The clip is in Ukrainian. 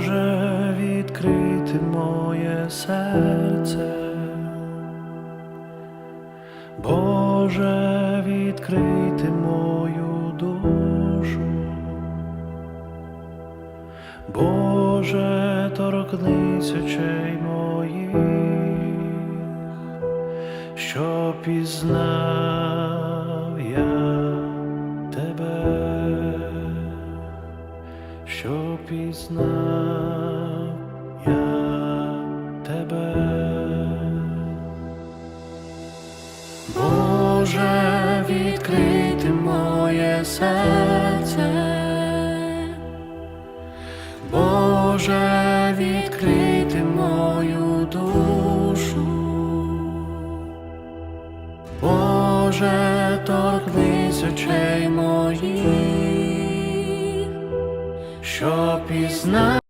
Боже, відкрити моє серце. Боже, відкрити мою душу. Боже, торкнись очей моїх, що пізнав що пізнав я тебе. Боже, відкрити моє серце. Боже, відкрити мою душу. Боже, торкнись очей моїх, що пізнав.